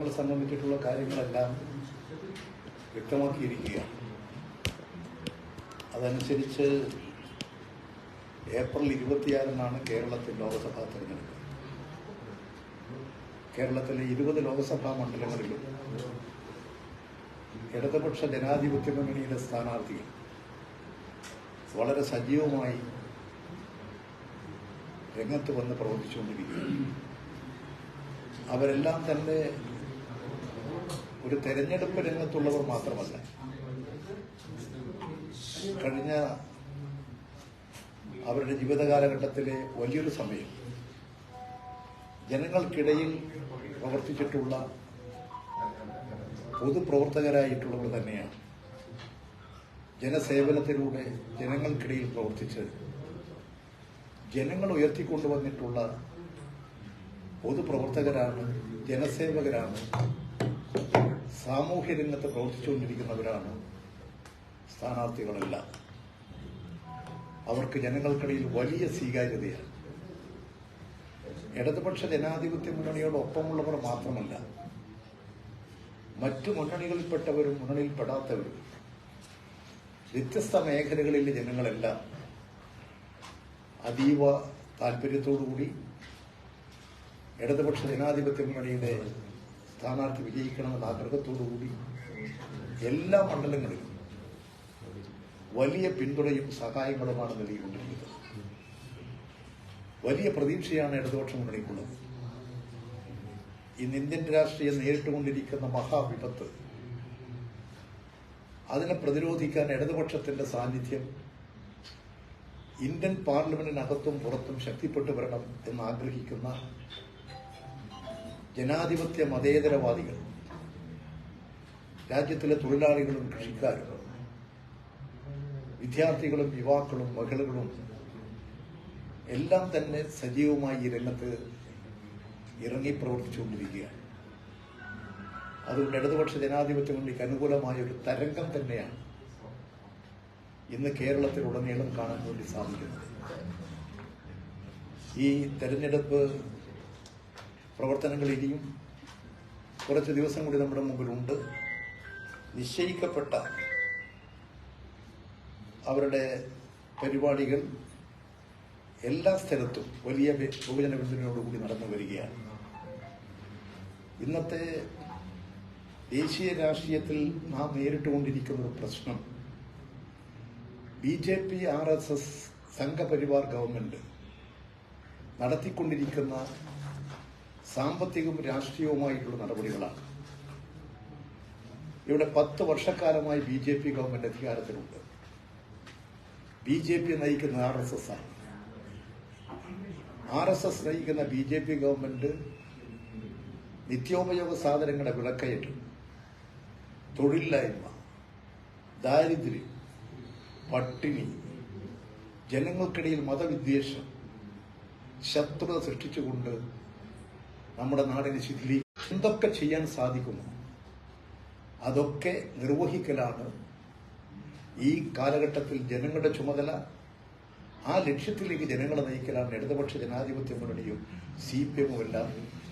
സംബന്ധിച്ചിട്ടുള്ള കാര്യങ്ങളെല്ലാം വ്യക്തമാക്കിയിരിക്കുകയാണ്. അതനുസരിച്ച് ഏപ്രിൽ ഇരുപത്തിയാറിനാണ് കേരളത്തിൽ ലോക്സഭാ തെരഞ്ഞെടുപ്പ്. കേരളത്തിലെ ഇരുപത് ലോക്സഭാ മണ്ഡലങ്ങളിലും ഇടതുപക്ഷ ജനാധിപത്യ മുന്നണിയുടെ സ്ഥാനാർത്ഥികൾ വളരെ സജീവമായി രംഗത്ത് വന്ന് പ്രവർത്തിച്ചുകൊണ്ടിരിക്കുകയാണ്. അവരെല്ലാം തന്നെ ഒരു തെരഞ്ഞെടുപ്പ് രംഗത്തുള്ളവർ മാത്രമല്ല. കഴിഞ്ഞ അവരുടെ ജീവിതകാലഘട്ടത്തിലെ വലിയൊരു സമയം ജനങ്ങൾക്കിടയിൽ പ്രവർത്തിച്ചിട്ടുള്ള പൊതുപ്രവർത്തകരായിട്ടുള്ളവർ തന്നെയാണ്. ജനസേവനത്തിലൂടെ ജനങ്ങൾക്കിടയിൽ പ്രവർത്തിച്ച് ജനങ്ങൾ ഉയർത്തിക്കൊണ്ടുവന്നിട്ടുള്ള പൊതുപ്രവർത്തകരാണ് ജനസേവകരാണ് സാമൂഹ്യ രംഗത്ത് പ്രവർത്തിച്ചുകൊണ്ടിരിക്കുന്നവരാണ് സ്ഥാനാർത്ഥികളെല്ലാം. അവർക്ക് ജനങ്ങൾക്കിടയിൽ വലിയ സ്വീകാര്യതയാണ്. ഇടതുപക്ഷ ജനാധിപത്യ മുന്നണിയോടൊപ്പമുള്ളവർ മാത്രമല്ല മറ്റു മുന്നണികളിൽപ്പെട്ടവരും മുന്നണിയിൽപ്പെടാത്തവരും വ്യത്യസ്ത മേഖലകളിലെ ജനങ്ങളെല്ലാം അതീവ താല്പര്യത്തോടുകൂടി ഇടതുപക്ഷ ജനാധിപത്യ മുന്നണിയുടെ സ്ഥാനാർത്ഥി വിജയിക്കണമെന്ന ആഗ്രഹത്തോടുകൂടി എല്ലാ മണ്ഡലങ്ങളിലും വലിയ പിന്തുണയും സഹായങ്ങളുമാണ് നൽകിക്കൊണ്ടിരിക്കുന്നത്. വലിയ പ്രതീക്ഷയാണ് ഇടതുപക്ഷം മുന്നണിക്കുള്ളത്. ഇന്ന് ഇന്ത്യൻ രാഷ്ട്രീയം നേരിട്ടുകൊണ്ടിരിക്കുന്ന മഹാവിപത്ത് അതിനെ പ്രതിരോധിക്കാൻ ഇടതുപക്ഷത്തിന്റെ സാന്നിധ്യം ഇന്ത്യൻ പാർലമെന്റിനകത്തും പുറത്തും ശക്തിപ്പെട്ടു വരണം എന്ന് ആഗ്രഹിക്കുന്ന ജനാധിപത്യ മതേതരവാദികൾ. രാജ്യത്തിലെ തൊഴിലാളികളും കൃഷിക്കാരും വിദ്യാർത്ഥികളും യുവാക്കളും മഹിളകളും എല്ലാം തന്നെ സജീവമായി ഈ രംഗത്ത് ഇറങ്ങി പ്രവർത്തിച്ചുകൊണ്ടിരിക്കുകയാണ്. അതുകൊണ്ട് ഇടതുപക്ഷ ജനാധിപത്യ മുന്നണിക്ക് അനുകൂലമായ ഒരു തരംഗം തന്നെയാണ് ഇന്ന് കേരളത്തിലുടനീളം കാണാൻ വേണ്ടി സാധിക്കുന്നത്. ഈ തെരഞ്ഞെടുപ്പ് പ്രവർത്തനങ്ങൾ ഇനിയും കുറച്ച് ദിവസം കൂടി നമ്മുടെ മുമ്പിലുണ്ട്. നിശ്ചയിക്കപ്പെട്ട അവരുടെ പരിപാടികൾ എല്ലാ സ്ഥലത്തും വലിയ ബഹുജന പിന്തുണയോടുകൂടി നടന്നു വരികയാണ്. ഇന്നത്തെ ദേശീയ രാഷ്ട്രീയത്തിൽ നാം നേരിട്ടുകൊണ്ടിരിക്കുന്ന ഒരു പ്രശ്നം B J P R S S Sangh Parivar government നടത്തിക്കൊണ്ടിരിക്കുന്ന സാമ്പത്തികവും രാഷ്ട്രീയവുമായിട്ടുള്ള നടപടികളാണ്. ഇവിടെ പത്ത് വർഷക്കാലമായി ബി ജെ പി ഗവൺമെന്റ് അധികാരത്തിലുണ്ട്. ബി ജെ പി നയിക്കുന്ന ആർ എസ് എസ് ആണ്. ആർ എസ് എസ് നയിക്കുന്ന ബി ജെ പി ഗവൺമെന്റ് നിത്യോപയോഗ സാധനങ്ങളുടെ വിളക്കയറ്റ് തൊഴിലില്ലായ്മ ദാരിദ്ര്യം പട്ടിണി ജനങ്ങൾക്കിടയിൽ മതവിദ്വേഷം ശത്രുത സൃഷ്ടിച്ചുകൊണ്ട് നമ്മുടെ നാടിനെ ശിഥിലി. എന്തൊക്കെ ചെയ്യാൻ സാധിക്കുന്നു? അതൊക്കെ നിർവഹിക്കലാണ് ഈ കാലഘട്ടത്തിൽ ജനങ്ങളുടെ ചുമതല. ആ ലക്ഷ്യത്തിലേക്ക് ജനങ്ങളെ നയിക്കലാണ് ഇടതുപക്ഷ ജനാധിപത്യ മുന്നണിയും സി പി എമ്മും എല്ലാം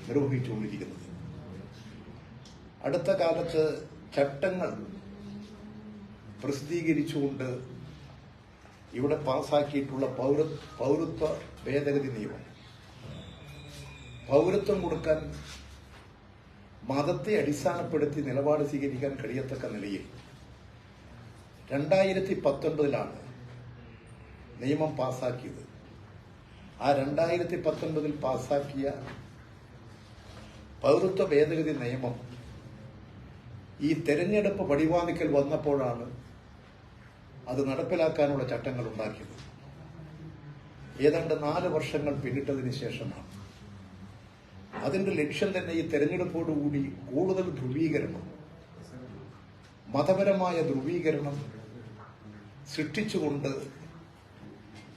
നിർവഹിച്ചുകൊണ്ടിരിക്കുന്നത്. അടുത്ത കാലത്ത് ചട്ടങ്ങൾ പ്രസിദ്ധീകരിച്ചുകൊണ്ട് ഇവിടെ പാസാക്കിയിട്ടുള്ള പൗര പൗരത്വ ഭേദഗതി നിയമം. പൗരത്വം കൊടുക്കാൻ മതത്തെ അടിസ്ഥാനപ്പെടുത്തി നിലപാട് സ്വീകരിക്കാൻ കഴിയത്തക്ക നിലയിൽ രണ്ടായിരത്തി പത്തൊൻപതിലാണ് നിയമം പാസാക്കിയത്. ആ രണ്ടായിരത്തി പത്തൊൻപതിൽ പാസാക്കിയ പൗരത്വ ഭേദഗതി നിയമം ഈ തെരഞ്ഞെടുപ്പ് പടിവാതിക്കൽ വന്നപ്പോഴാണ് അത് നടപ്പിലാക്കാനുള്ള ചട്ടങ്ങൾ ഉണ്ടാക്കിയത്. ഏതാണ്ട് നാല് വർഷങ്ങൾ പിന്നിട്ടതിന് ശേഷമാണ്. അതിന്റെ ലക്ഷ്യം തന്നെ ഈ തെരഞ്ഞെടുപ്പോടുകൂടി കൂടുതൽ ധ്രുവീകരണം മതപരമായ ധ്രുവീകരണം സൃഷ്ടിച്ചുകൊണ്ട്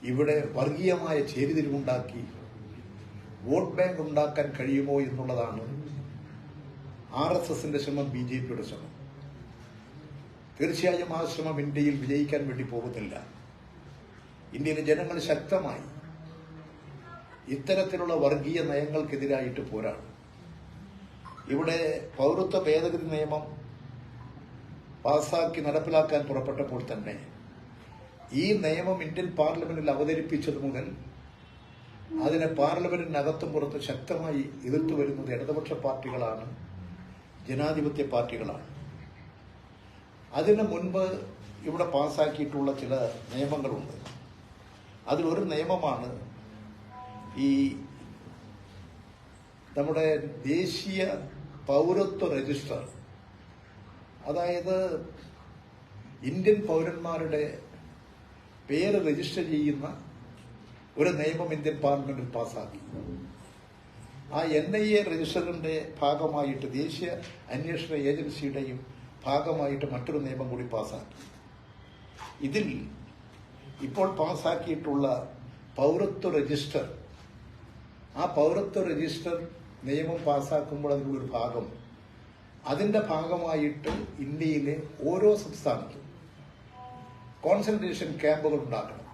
ഇവിടെ വർഗീയമായ ചേരിതിരിവുണ്ടാക്കി വോട്ട് ബാങ്ക് ഉണ്ടാക്കാൻ കഴിയുമോ എന്നുള്ളതാണ് ആർ എസ് എസിന്റെ ശ്രമം ബി ജെ പിയുടെ ശ്രമം. തീർച്ചയായും ആ ശ്രമം ഇന്ത്യയിൽ വിജയിക്കാൻ വേണ്ടി പോകുന്നില്ല. ഇന്ത്യയിലെ ജനങ്ങൾ ശക്തമായി ഇത്തരത്തിലുള്ള വർഗീയ നയങ്ങൾക്കെതിരായിട്ട് പോരാണ് ഇവിടെ പൗരത്വ ഭേദഗതി നിയമം പാസാക്കി നടപ്പിലാക്കാൻ പുറപ്പെട്ടപ്പോൾ തന്നെ ഈ നിയമം ഇന്ത്യൻ പാർലമെന്റിൽ അവതരിപ്പിച്ചത് മുതൽ അതിനെ പാർലമെന്റിനകത്തും പുറത്ത് ശക്തമായി എതിർത്തു വരുന്നത് ഇടതുപക്ഷ പാർട്ടികളാണ് ജനാധിപത്യ പാർട്ടികളാണ്. അതിനു മുൻപ് ഇവിടെ പാസാക്കിയിട്ടുള്ള ചില നിയമങ്ങളുണ്ട്. അതിലൊരു നിയമമാണ് ഈ നമ്മുടെ ദേശീയ പൗരത്വ രജിസ്റ്റർ അതായത് ഇന്ത്യൻ പൗരന്മാരുടെ പേര് രജിസ്റ്റർ ചെയ്യുന്ന ഒരു നിയമം ഇന്ത്യൻ പാർലമെന്റിൽ പാസ്സാക്കി. ആ എൻ ഐ എ രജിസ്റ്ററിന്റെ ഭാഗമായിട്ട് ദേശീയ അന്വേഷണ ഏജൻസിയുടെയും ഭാഗമായിട്ട് മറ്റൊരു നിയമം കൂടി പാസ്സാക്കി. ഇതിൽ ഇപ്പോൾ പാസ്സാക്കിയിട്ടുള്ള പൗരത്വ രജിസ്റ്റർ ആ പൗരത്വ രജിസ്റ്റർ നിയമം പാസാക്കുമ്പോൾ അതിനുള്ളൊരു ഭാഗം. അതിന്റെ ഭാഗമായിട്ട് ഇന്ത്യയിലെ ഓരോ സംസ്ഥാനത്തും കോൺസെൻട്രേഷൻ ക്യാമ്പുകൾ ഉണ്ടാക്കണം.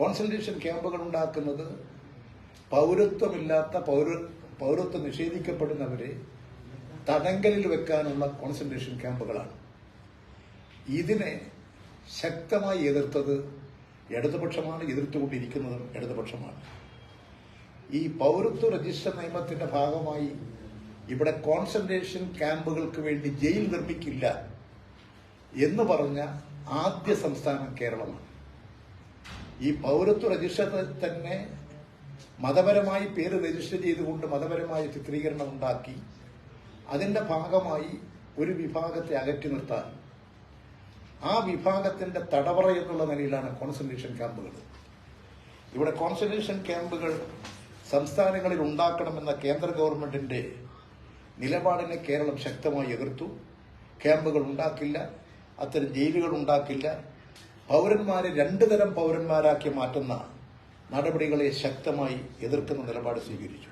കോൺസെൻട്രേഷൻ ക്യാമ്പുകൾ ഉണ്ടാക്കുന്നത് പൗരത്വമില്ലാത്ത പൗര പൗരത്വം നിഷേധിക്കപ്പെടുന്നവരെ തടങ്കലിൽ വെക്കാനുള്ള കോൺസെൻട്രേഷൻ ക്യാമ്പുകളാണ് ഇതിനെ ശക്തമായി എതിർത്തത് ഇടതുപക്ഷമാണ് എതിർത്തുകൊണ്ടിരിക്കുന്നതും ഇടതുപക്ഷമാണ്. ഈ പൗരത്വ രജിസ്റ്റർ നിയമത്തിന്റെ ഭാഗമായി ഇവിടെ കോൺസെൻട്രേഷൻ ക്യാമ്പുകൾക്ക് വേണ്ടി ജയിൽ നിർമ്മിക്കില്ല എന്ന് പറഞ്ഞ ആദ്യ സംസ്ഥാനം കേരളമാണ്. ഈ പൗരത്വ രജിസ്റ്റർ തന്നെ മതപരമായി പേര് രജിസ്റ്റർ ചെയ്തുകൊണ്ട് മതപരമായ ചിത്രീകരണം ഉണ്ടാക്കി അതിന്റെ ഭാഗമായി ഒരു വിഭാഗത്തെ അകറ്റി നിർത്താൻ. ആ വിഭാഗത്തിന്റെ തടവറ എന്നുള്ള നിലയിലാണ് കോൺസെൻട്രേഷൻ ക്യാമ്പുകൾ ഇവിടെ കോൺസെൻട്രേഷൻ ക്യാമ്പുകൾ സംസ്ഥാനങ്ങളിൽ ഉണ്ടാക്കണമെന്ന കേന്ദ്ര ഗവൺമെന്റിന്റെ നിലപാടിനെ കേരളം ശക്തമായി എതിർത്തു. ക്യാമ്പുകൾ ഉണ്ടാക്കില്ല. അത്തരം ജയിലുകൾ ഉണ്ടാക്കില്ല. പൗരന്മാരെ രണ്ടു തരം പൗരന്മാരാക്കി മാറ്റുന്ന നടപടികളെ ശക്തമായി എതിർക്കുന്ന നിലപാട് സ്വീകരിച്ചു.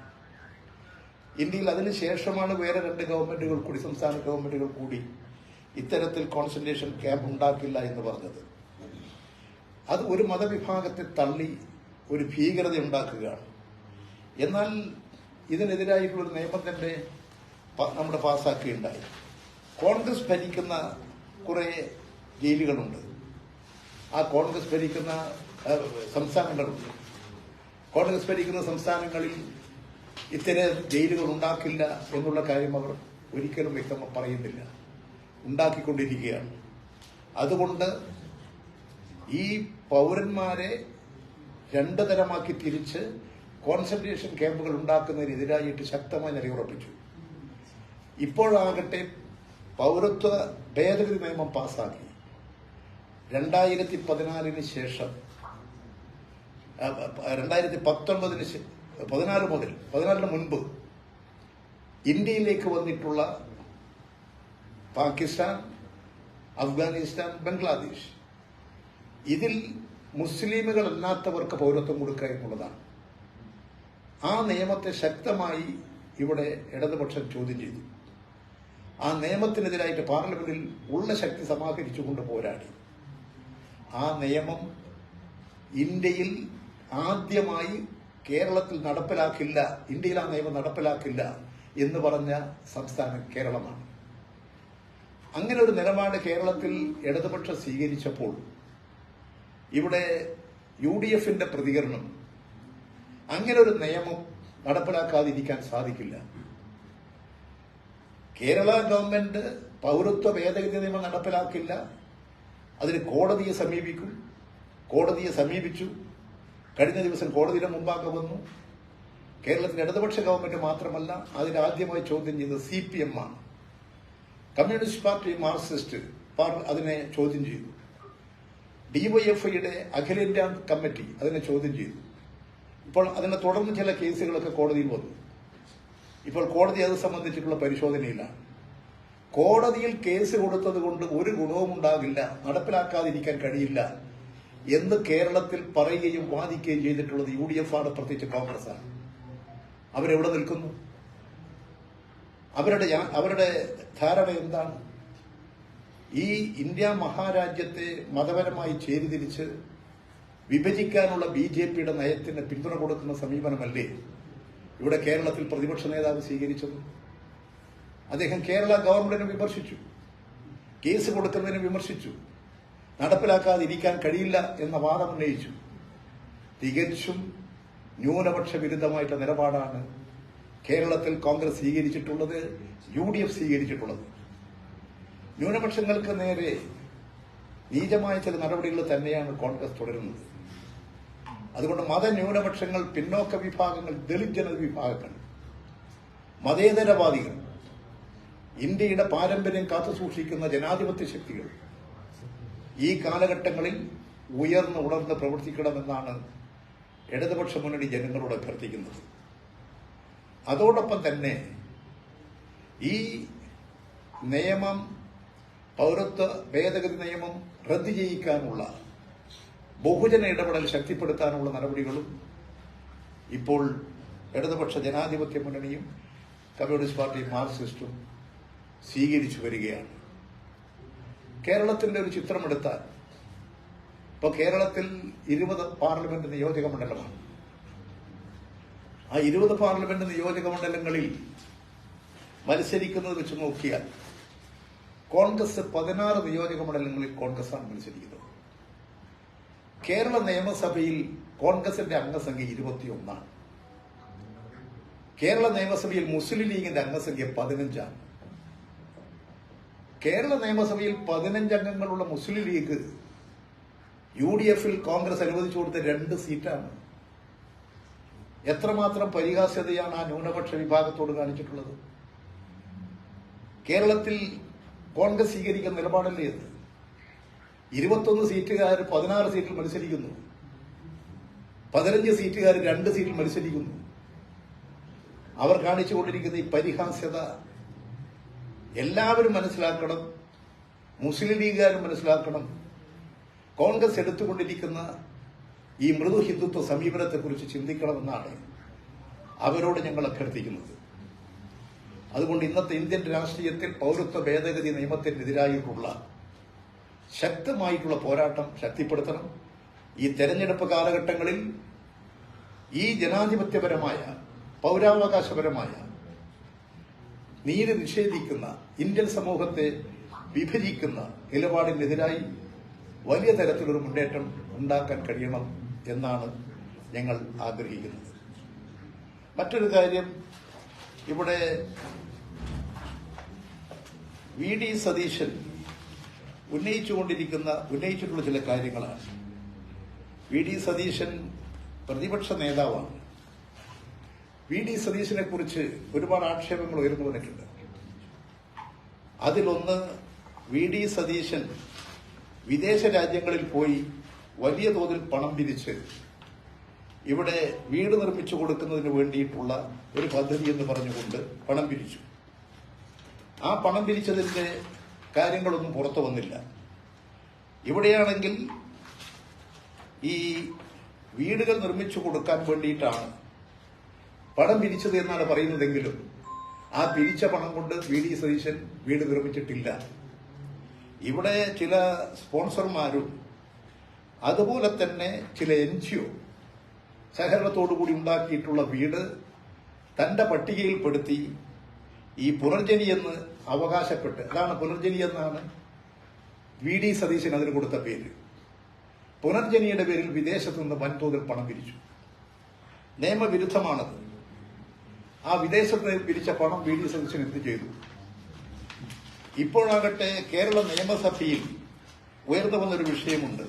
ഇന്ത്യയിൽ അതിനുശേഷമാണ് വേറെ രണ്ട് ഗവൺമെന്റുകൾ കൂടി സംസ്ഥാന ഗവൺമെന്റുകൾ കൂടി ഇത്തരത്തിൽ കോൺസെൻട്രേഷൻ ക്യാമ്പ് ഉണ്ടാക്കില്ല എന്ന് പറഞ്ഞത്. അത് ഒരു മതവിഭാഗത്തെ തള്ളി ഒരു ഭീകരത ഉണ്ടാക്കുകയാണ് എന്നാൽ ഇതിനെതിരായിട്ടുള്ള ഒരു നിയമം തന്നെ പ- നമ്മുടെ പാസ്സാക്കുകയുണ്ടായി കോൺഗ്രസ് ഭരിക്കുന്ന കുറെ ജയിലുകളുണ്ട്. ആ കോൺഗ്രസ് ഭരിക്കുന്ന സംസ്ഥാനങ്ങളുണ്ട്. കോൺഗ്രസ് ഭരിക്കുന്ന സംസ്ഥാനങ്ങളിൽ ഇത്തരം ജയിലുകൾ ഉണ്ടാക്കില്ല എന്നുള്ള കാര്യം അവർ ഒരിക്കലും വ്യക്തമായി പറയുന്നില്ല. ഉണ്ടാക്കിക്കൊണ്ടിരിക്കുകയാണ്. അതുകൊണ്ട് ഈ പൗരന്മാരെ രണ്ട് തരമാക്കി തിരിച്ച് കോൺസെൻട്രേഷൻ ക്യാമ്പുകൾ ഉണ്ടാക്കുന്നതിനെതിരായിട്ട് ശക്തമായി നിലയുറപ്പിച്ചു. ഇപ്പോഴാകട്ടെ പൗരത്വ ഭേദഗതി നിയമം പാസാക്കി. രണ്ടായിരത്തി പതിനാലിന് ശേഷം രണ്ടായിരത്തി പത്തൊൻപതിന് പതിനാല് മുതൽ പതിനാലിന് മുൻപ് ഇന്ത്യയിലേക്ക് വന്നിട്ടുള്ള പാകിസ്ഥാൻ അഫ്ഗാനിസ്ഥാൻ ബംഗ്ലാദേശ്. ഇതിൽ മുസ്ലിമുകളല്ലാത്തവർക്ക് പൗരത്വം കൊടുക്കുക എന്നുള്ളതാണ്. ആ നിയമത്തെ ശക്തമായി ഇവിടെ ഇടതുപക്ഷം ചോദ്യം ചെയ്തു. ആ നിയമത്തിനെതിരായിട്ട് പാർലമെന്റിൽ ഉള്ള ശക്തി സമാഹരിച്ചുകൊണ്ട് പോരാടി. ആ നിയമം ഇന്ത്യയിൽ ആദ്യമായി കേരളത്തിൽ നടപ്പിലാക്കില്ല ഇന്ത്യയിൽ ആ നിയമം നടപ്പിലാക്കില്ല എന്ന് പറഞ്ഞ സംസ്ഥാനം കേരളമാണ്. അങ്ങനെ ഒരു നിലപാട് കേരളത്തിൽ ഇടതുപക്ഷം സ്വീകരിച്ചപ്പോൾ ഇവിടെ യു ഡി എഫിന്റെ പ്രതികരണം അങ്ങനെ ഒരു നിയമം നടപ്പിലാക്കാതിരിക്കാൻ സാധിക്കില്ല. കേരള ഗവൺമെന്റ് പൗരത്വ ഭേദഗതി നിയമം നടപ്പിലാക്കില്ല. അതിന് കോടതിയെ സമീപിക്കും. കോടതിയെ സമീപിച്ചു. കഴിഞ്ഞ ദിവസം കോടതിയുടെ മുമ്പാകെ വന്നു. കേരളത്തിന്റെ ഇടതുപക്ഷ ഗവൺമെന്റ് മാത്രമല്ല അതിനാദ്യമായി ചോദ്യം ചെയ്തത് സി പി എം ആണ്. കമ്മ്യൂണിസ്റ്റ് പാർട്ടി മാർക്സിസ്റ്റ് അതിനെ ചോദ്യം ചെയ്തു. ഡിവൈഎഫ്ഐയുടെ അഖിലേന്ത്യാ കമ്മിറ്റി അതിനെ ചോദ്യം ചെയ്തു. ഇപ്പോൾ അതിനെ തുടർന്ന് ചില കേസുകളൊക്കെ കോടതിയിൽ വന്നു. ഇപ്പോൾ കോടതി അത് സംബന്ധിച്ചിട്ടുള്ള പരിശോധനയിലാണ് കോടതിയിൽ കേസ് കൊടുത്തത് കൊണ്ട് ഒരു ഗുണവും ഉണ്ടാകില്ല നടപ്പിലാക്കാതിരിക്കാൻ കഴിയില്ല എന്ന് കേരളത്തിൽ പറയുകയും വാദിക്കുകയും ചെയ്തിട്ടുള്ളത് യു ഡി എഫ് ആണ് പ്രത്യേകിച്ച് കോൺഗ്രസ് ആണ് അവരെവിടെ നിൽക്കുന്നു? അവരുടെ അവരുടെ ധാരണ എന്താണ്? ഈ ഇന്ത്യ മഹാരാജ്യത്തെ മതപരമായി ചേരിതിരിച്ച് വിഭജിക്കാനുള്ള ബി ജെ പിയുടെ നയത്തിന് പിന്തുണ കൊടുക്കുന്ന സമീപനമല്ലേ ഇവിടെ കേരളത്തിൽ പ്രതിപക്ഷ നേതാവ് സ്വീകരിച്ചത്? അദ്ദേഹം കേരള ഗവൺമെന്റിനെ വിമർശിച്ചു. കേസ് കൊടുക്കുന്നതിനെ വിമർശിച്ചു. നടപ്പിലാക്കാതിരിക്കാൻ കഴിയില്ല എന്ന വാദം ഉന്നയിച്ചു. തികച്ചും ന്യൂനപക്ഷ വിരുദ്ധമായിട്ടുള്ള നിലപാടാണ് കേരളത്തിൽ കോൺഗ്രസ് സ്വീകരിച്ചിട്ടുള്ളത് യു ഡി എഫ് സ്വീകരിച്ചിട്ടുള്ളത്. ന്യൂനപക്ഷങ്ങൾക്ക് നേരെ നീചമായ ചില നടപടികൾ തന്നെയാണ് കോൺഗ്രസ് തുടരുന്നത്. അതുകൊണ്ട് മതന്യൂനപക്ഷങ്ങൾ പിന്നോക്ക വിഭാഗങ്ങൾ ദളിത് ജന വിഭാഗങ്ങൾ മതേതരവാദികൾ ഇന്ത്യയുടെ പാരമ്പര്യം കാത്തുസൂക്ഷിക്കുന്ന ജനാധിപത്യ ശക്തികൾ ഈ കാലഘട്ടങ്ങളിൽ ഉയർന്ന് ഉണർന്ന് പ്രവർത്തിക്കണമെന്നാണ് ഇടതുപക്ഷ മുന്നണി ജനങ്ങളോട് അഭ്യർത്ഥിക്കുന്നത്. അതോടൊപ്പം തന്നെ ഈ നിയമം പൗരത്വ ഭേദഗതി നിയമം റദ്ദ് ചെയ്യിക്കാനുള്ള ബഹുജന ഇടപെടൽ ശക്തിപ്പെടുത്താനുള്ള നടപടികളും ഇപ്പോൾ ഇടതുപക്ഷ ജനാധിപത്യ മുന്നണിയും കമ്മ്യൂണിസ്റ്റ് പാർട്ടിയും മാർക്സിസ്റ്റും സ്വീകരിച്ചു വരികയാണ്. കേരളത്തിന്റെ ഒരു ചിത്രമെടുത്താൽ ഇപ്പോൾ കേരളത്തിൽ ഇരുപത് പാർലമെന്റ് നിയോജക മണ്ഡലമാണ്. ആ ഇരുപത് പാർലമെന്റ് നിയോജക മണ്ഡലങ്ങളിൽ മത്സരിക്കുന്നത് വെച്ച് നോക്കിയാൽ കോൺഗ്രസ് പതിനാറ് നിയോജക മണ്ഡലങ്ങളിൽ കോൺഗ്രസാണ് മത്സരിക്കുന്നത്. കേരള നിയമസഭയിൽ കോൺഗ്രസിന്റെ അംഗസംഖ്യ ഇരുപത്തിയൊന്നാണ്. കേരള നിയമസഭയിൽ മുസ്ലിം ലീഗിന്റെ അംഗസംഖ്യ പതിനഞ്ചാണ്. കേരള നിയമസഭയിൽ പതിനഞ്ച് അംഗങ്ങളുള്ള മുസ്ലിം ലീഗ് യു ഡി എഫിൽ കോൺഗ്രസ് അനുവദിച്ചു കൊടുത്ത രണ്ട് സീറ്റാണ്. എത്രമാത്രം പരിഹാസ്യതയാണ് ആ ന്യൂനപക്ഷ വിഭാഗത്തോട് കാണിച്ചിട്ടുള്ളത്? കേരളത്തിൽ കോൺഗ്രസ് സ്വീകരിക്കുന്ന നിലപാടല്ലേ എന്ന് ഇരുപത്തൊന്ന് സീറ്റുകാർ പതിനാറ് സീറ്റിൽ മത്സരിക്കുന്നു. പതിനഞ്ച് സീറ്റുകാർ രണ്ട് സീറ്റിൽ മത്സരിക്കുന്നു. അവർ കാണിച്ചുകൊണ്ടിരിക്കുന്ന ഈ പരിഹാസ്യത എല്ലാവരും മനസ്സിലാക്കണം മുസ്ലിം ലീഗുകാരും മനസ്സിലാക്കണം. കോൺഗ്രസ് എടുത്തുകൊണ്ടിരിക്കുന്ന ഈ മൃദു ഹിന്ദുത്വ സമീപനത്തെക്കുറിച്ച് ചിന്തിക്കണമെന്നാണ് അവരോട് ഞങ്ങൾ അഭ്യർത്ഥിക്കുന്നത്. അതുകൊണ്ട് ഇന്നത്തെ ഇന്ത്യൻ രാഷ്ട്രീയത്തിൽ പൗരത്വ ഭേദഗതി നിയമത്തിനെതിരായിട്ടുള്ള ശക്തമായിട്ടുള്ള പോരാട്ടം ശക്തിപ്പെടുത്തണം. ഈ തെരഞ്ഞെടുപ്പ് കാലഘട്ടങ്ങളിൽ ഈ ജനാധിപത്യപരമായ പൗരാവകാശപരമായ നീതി നിഷേധിക്കുന്ന ഇന്ത്യൻ സമൂഹത്തെ വിഭജിക്കുന്ന നിലപാടിനെതിരായി വലിയ തരത്തിലൊരു മുന്നേറ്റം ഉണ്ടാക്കാൻ കഴിയണം എന്നാണ് ഞങ്ങൾ ആഗ്രഹിക്കുന്നത്. മറ്റൊരു കാര്യം ഇവിടെ വി ഡി സതീശൻ ഉന്നയിച്ചുകൊണ്ടിരിക്കുന്ന ഉന്നയിച്ചിട്ടുള്ള ചില കാര്യങ്ങളാണ്. വി ഡി സതീശൻ പ്രതിപക്ഷ നേതാവാണ്. വി ഡി സതീശനെ കുറിച്ച് ഒരുപാട് ആക്ഷേപങ്ങൾ ഉയർന്നു വന്നിട്ടുണ്ട്. അതിലൊന്ന് വി ഡി സതീശൻ വിദേശ രാജ്യങ്ങളിൽ പോയി വലിയ തോതിൽ പണം പിരിച്ച് ഇവിടെ വീട് നിർമ്മിച്ചു കൊടുക്കുന്നതിന് വേണ്ടിയിട്ടുള്ള ഒരു പദ്ധതി എന്ന് പറഞ്ഞുകൊണ്ട് പണം പിരിച്ചു. ആ പണം പിരിച്ചതിന്റെ കാര്യങ്ങളൊന്നും പുറത്തു വന്നില്ല. ഇവിടെയാണെങ്കിൽ ഈ വീടുകൾ നിർമ്മിച്ചു കൊടുക്കാൻ വേണ്ടിയിട്ടാണ് പണം പിരിച്ചത് എന്നാണ് പറയുന്നതെങ്കിലും ആ പിരിച്ച പണം കൊണ്ട് വി. ഡി. സതീശൻ വീട് നിർമ്മിച്ചിട്ടില്ല. ഇവിടെ ചില സ്പോൺസർമാരും അതുപോലെ തന്നെ ചില എൻ ജി ഒ സഹകരണത്തോടുകൂടി ഉണ്ടാക്കിയിട്ടുള്ള വീട് തന്റെ പട്ടികയിൽപ്പെടുത്തി ഈ പുനർജനി എന്ന് അവകാശപ്പെട്ട് അതാണ് പുനർജനി എന്നാണ് വി ഡി സതീശൻ അതിന് കൊടുത്ത പേര്. പുനർജനിയുടെ പേരിൽ വിദേശത്ത് നിന്ന് വൻതോതിൽ പണം പിരിച്ചു. നിയമവിരുദ്ധമാണത്. ആ വിദേശത്ത് പിരിച്ച പണം വി ഡി സതീശൻ എന്ത് ചെയ്തു? ഇപ്പോഴാകട്ടെ കേരള നിയമസഭയിൽ ഉയർന്നു വന്നൊരു വിഷയമുണ്ട്.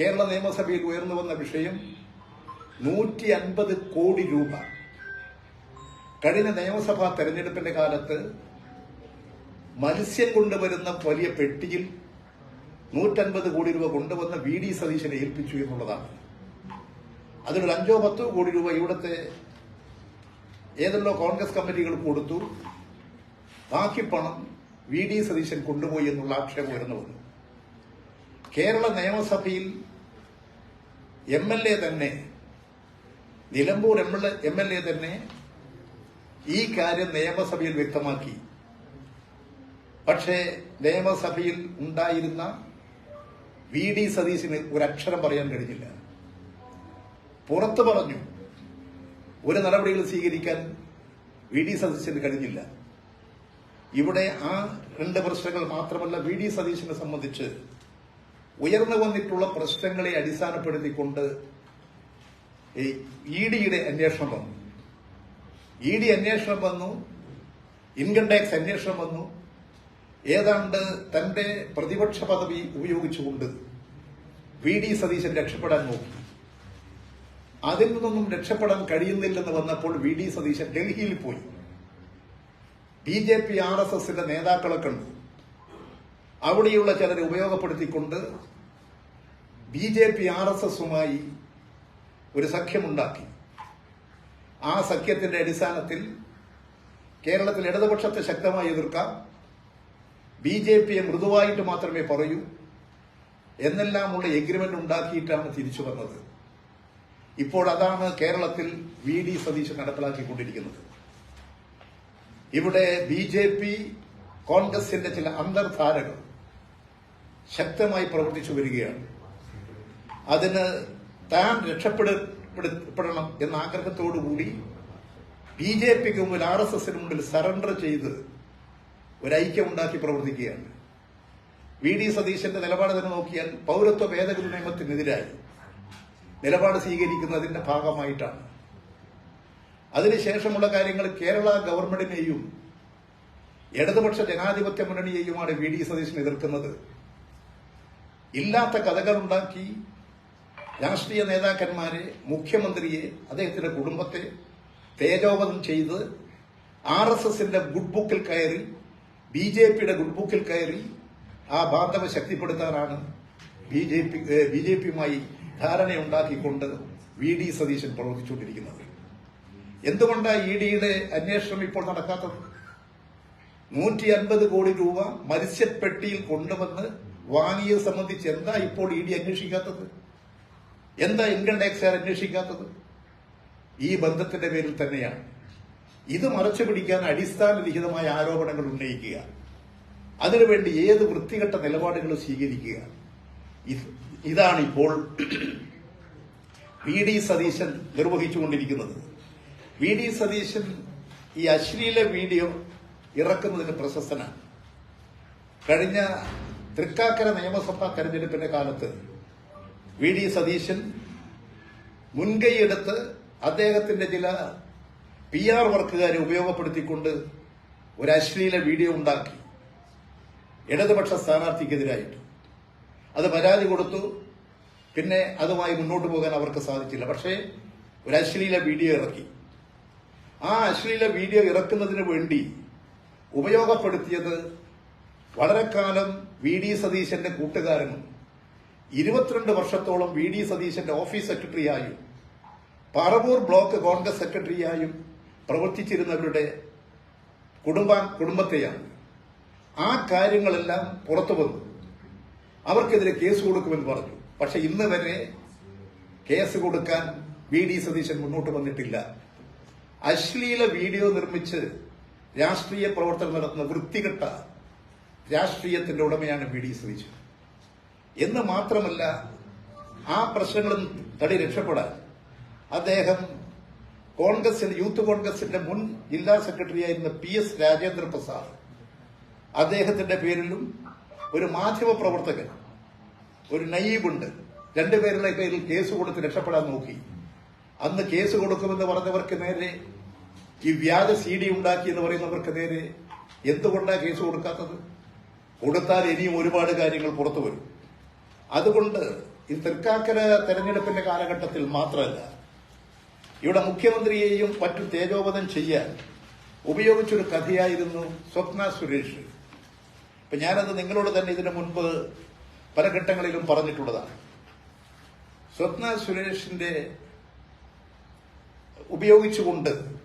കേരള നിയമസഭയിൽ ഉയർന്നു വന്ന വിഷയം നൂറ്റി അൻപത് കോടി രൂപ. കഴിഞ്ഞ നിയമസഭാ തെരഞ്ഞെടുപ്പിന്റെ കാലത്ത് മത്സ്യം കൊണ്ടുവരുന്ന വലിയ പെട്ടിയിൽ നൂറ്റൻപത് കോടി രൂപ കൊണ്ടുവന്ന വി ഡി സതീശനെ ഏൽപ്പിച്ചു എന്നുള്ളതാണ്. അതിലൊരു അഞ്ചോ പത്തോ കോടി രൂപ ഇവിടുത്തെ ഏതെല്ലോ കോൺഗ്രസ് കമ്മിറ്റികൾ കൊടുത്തു. ബാക്കി പണം വി ഡി സതീശൻ കൊണ്ടുപോയി എന്നുള്ള ആക്ഷേപം വന്നു. കേരള നിയമസഭയിൽ എം എൽ എ തന്നെ നിലമ്പൂർ എം എൽ എ തന്നെ ഈ കാര്യം നിയമസഭയിൽ വ്യക്തമാക്കി. പക്ഷേ നിയമസഭയിൽ ഉണ്ടായിരുന്ന വി ഡി സതീശിന് ഒരക്ഷരം പറയാൻ കഴിഞ്ഞില്ല. പുറത്തു പറഞ്ഞു ഒരു നടപടികൾ സ്വീകരിക്കാൻ വി ഡി സതീശന് കഴിഞ്ഞില്ല. ഇവിടെ ആ രണ്ട് പ്രശ്നങ്ങൾ മാത്രമല്ല വി ഡി സതീശനെ സംബന്ധിച്ച് ഉയർന്നു വന്നിട്ടുള്ള പ്രശ്നങ്ങളെ അടിസ്ഥാനപ്പെടുത്തിക്കൊണ്ട് ഇ ഡിയുടെ അന്വേഷണം വന്നു. ഇ ഡി അന്വേഷണം വന്നു ഇൻകം ടാക്സ് അന്വേഷണം വന്നു. ഏതാണ്ട് തന്റെ പ്രതിപക്ഷ പദവി ഉപയോഗിച്ചുകൊണ്ട് വി ഡി സതീശൻ രക്ഷപ്പെടാൻ നോക്കി. അതിൽ നിന്നൊന്നും രക്ഷപ്പെടാൻ കഴിയുന്നില്ലെന്ന് വന്നപ്പോൾ വി ഡി സതീശൻ ഡൽഹിയിൽ പോയി. B J P R S എസിന്റെ നേതാക്കളെ കണ്ടു. അവിടെയുള്ള ചിലരെ ഉപയോഗപ്പെടുത്തിക്കൊണ്ട് B J P R S എസുമായി ഒരു സഖ്യമുണ്ടാക്കി. ആ സഖ്യത്തിന്റെ അടിസ്ഥാനത്തിൽ കേരളത്തിൽ ഇടതുപക്ഷത്തെ ശക്തമായി എതിർക്കാം. ബി ജെ പിയെ മൃദുവായിട്ട് മാത്രമേ പറയൂ. എന്നെല്ലാമുള്ള എഗ്രിമെന്റ് ഉണ്ടാക്കിയിട്ടാണ് തിരിച്ചു വന്നത്. ഇപ്പോൾ അതാണ് കേരളത്തിൽ വി ഡി സതീശൻ നടപ്പിലാക്കിക്കൊണ്ടിരിക്കുന്നത്. ഇവിടെ ബി ജെ പി കോൺഗ്രസിന്റെ ചില അന്തർധാരകൾ ശക്തമായി പ്രവർത്തിച്ചു വരികയാണ്. അതിന് താൻ രക്ഷപ്പെടപ്പെടണം എന്ന ആഗ്രഹത്തോടുകൂടി ബി ജെ പിക്ക് മുമ്പിൽ ആർ എസ് എസിന് മുമ്പിൽ സറണ്ടർ ചെയ്ത് ഒരൈക്യമുണ്ടാക്കി പ്രവർത്തിക്കുകയാണ്. വി ഡി സതീശന്റെ നിലപാട് തന്നെ നോക്കിയാൽ പൗരത്വ ഭേദഗതി നിയമത്തിനെതിരായി നിലപാട് സ്വീകരിക്കുന്നതിന്റെ ഭാഗമായിട്ടാണ്. അതിനുശേഷമുള്ള കാര്യങ്ങൾ കേരള ഗവൺമെന്റിനെയും ഇടതുപക്ഷ ജനാധിപത്യ മുന്നണിയെയുമാണ് വി ഡി സതീശൻ എതിർക്കുന്നത്. ഇല്ലാത്ത കഥകളുണ്ടാക്കി രാഷ്ട്രീയ നേതാക്കന്മാരെ മുഖ്യമന്ത്രിയെ അദ്ദേഹത്തിന്റെ കുടുംബത്തെ തേജോവധം ചെയ്ത് ആർ എസ് എസിന്റെ ഗുഡ് ബുക്കിൽ കയറി ബി ജെ പിയുടെ ഗുഡ് ബുക്കിൽ കയറി ആ ബാന്ധവ ശക്തിപ്പെടുത്താനാണ് B J P B J പിയുമായി ധാരണയുണ്ടാക്കിക്കൊണ്ട് വി ഡി സതീശൻ പ്രവർത്തിച്ചുകൊണ്ടിരിക്കുന്നത്. എന്തുകൊണ്ടാണ് ഇ ഡിയുടെ അന്വേഷണം ഇപ്പോൾ നടക്കാത്തത്? നൂറ്റി അൻപത് കോടി രൂപ മത്സ്യപ്പെട്ടിയിൽ കൊണ്ടുവന്ന് വാങ്ങിയത് സംബന്ധിച്ച് എന്താ ഇപ്പോൾ ഇ ഡി അന്വേഷിക്കാത്തത്? എന്താ ഇൻകം ടാക്സ് അന്വേഷിക്കാത്തത്? ഈ ബന്ധത്തിന്റെ പേരിൽ തന്നെയാണ്. ഇത് മറച്ചു പിടിക്കാൻ അടിസ്ഥാനരഹിതമായ ആരോപണങ്ങൾ ഉന്നയിക്കുക. അതിനുവേണ്ടി ഏത് വൃത്തികെട്ട നിലപാടുകൾ സ്വീകരിക്കുക. ഇതാണ് ഇപ്പോൾ വി ഡി സതീശൻ നിർവഹിച്ചുകൊണ്ടിരിക്കുന്നത്. വി ഡി സതീശൻ ഈ അശ്ലീല വീഡിയോ ഇറക്കുന്നതിന് പ്രശസ്തനാണ്. കഴിഞ്ഞ തൃക്കാക്കര നിയമസഭാ തെരഞ്ഞെടുപ്പിന്റെ കാലത്ത് വി ഡി സതീശൻ മുൻകൈയെടുത്ത് അദ്ദേഹത്തിന്റെ ചില പി ആർ വർക്കുകാരെ ഉപയോഗപ്പെടുത്തിക്കൊണ്ട് ഒരു അശ്ലീല വീഡിയോ ഉണ്ടാക്കി. ഇടതുപക്ഷ സ്ഥാനാർത്ഥിക്കെതിരായിട്ട്. അത് പരാതി കൊടുത്തു. പിന്നെ അതുമായി മുന്നോട്ട് പോകാൻ അവർക്ക് സാധിച്ചില്ല. പക്ഷേ ഒരു അശ്ലീല വീഡിയോ ഇറക്കി. ആ അശ്ലീല വീഡിയോ ഇറക്കുന്നതിന് വേണ്ടി ഉപയോഗപ്പെടുത്തിയത് വളരെ കാലം വി ഡി സതീശന്റെ കൂട്ടുകാരനും ഇരുപത്തിരണ്ട് വർഷത്തോളം വി ഡി സതീശന്റെ ഓഫീസ് സെക്രട്ടറിയായും പറവൂർ ബ്ലോക്ക് കോൺഗ്രസ് സെക്രട്ടറിയായും പ്രവർത്തിച്ചിരുന്നവരുടെ കുടുംബ കുടുംബത്തെയാണ്. ആ കാര്യങ്ങളെല്ലാം പുറത്തു വന്നു. അവർക്കെതിരെ കേസ് കൊടുക്കുമെന്ന് പറഞ്ഞു. പക്ഷെ ഇന്ന് വരെ കേസ് കൊടുക്കാൻ വി ഡി സതീശൻ മുന്നോട്ട് വന്നിട്ടില്ല. അശ്ലീല വീഡിയോ നിർമ്മിച്ച് രാഷ്ട്രീയ പ്രവർത്തനം നടത്തുന്ന വൃത്തികെട്ട രാഷ്ട്രീയത്തിന്റെ ഉടമയാണ് വി ഡി സതീശൻ. എന്ന് മാത്രമല്ല ആ പ്രശ്നങ്ങളും തടി രക്ഷപ്പെടാൻ. അദ്ദേഹം കോൺഗ്രസിന്റെ യൂത്ത് കോൺഗ്രസിന്റെ മുൻ ജില്ലാ സെക്രട്ടറി ആയിരുന്ന പി എസ് രാജേന്ദ്ര പ്രസാദ്. അദ്ദേഹത്തിന്റെ പേരിലും ഒരു മാധ്യമ പ്രവർത്തകൻ ഒരു നയീബുണ്ട് രണ്ടുപേരുടെ പേരിൽ കേസ് കൊടുത്ത് രക്ഷപ്പെടാൻ നോക്കി. അന്ന് കേസ് കൊടുക്കുമെന്ന് പറഞ്ഞവർക്ക് നേരെ ഈ വ്യാജ സി ഡി ഉണ്ടാക്കി എന്ന് പറയുന്നവർക്ക് നേരെ എന്തുകൊണ്ടാണ് കേസ് കൊടുക്കാത്തത്? കൊടുത്താൽ ഇനിയും ഒരുപാട് കാര്യങ്ങൾ പുറത്തു വരും. അതുകൊണ്ട് ഈ തൃക്കാക്കര തെരഞ്ഞെടുപ്പിന്റെ കാലഘട്ടത്തിൽ മാത്രമല്ല ഇവിടെ മുഖ്യമന്ത്രിയെയും മറ്റു തേജോവധം ചെയ്യാൻ ഉപയോഗിച്ചൊരു കഥയായിരുന്നു സ്വപ്ന സുരേഷ്. ഇപ്പൊ ഞാനത് നിങ്ങളോട് തന്നെ ഇതിനു മുൻപ് പല ഘട്ടങ്ങളിലും പറഞ്ഞിട്ടുള്ളതാണ്. സ്വപ്ന സുരേഷിന്റെ ഉപയോഗിച്ചുകൊണ്ട്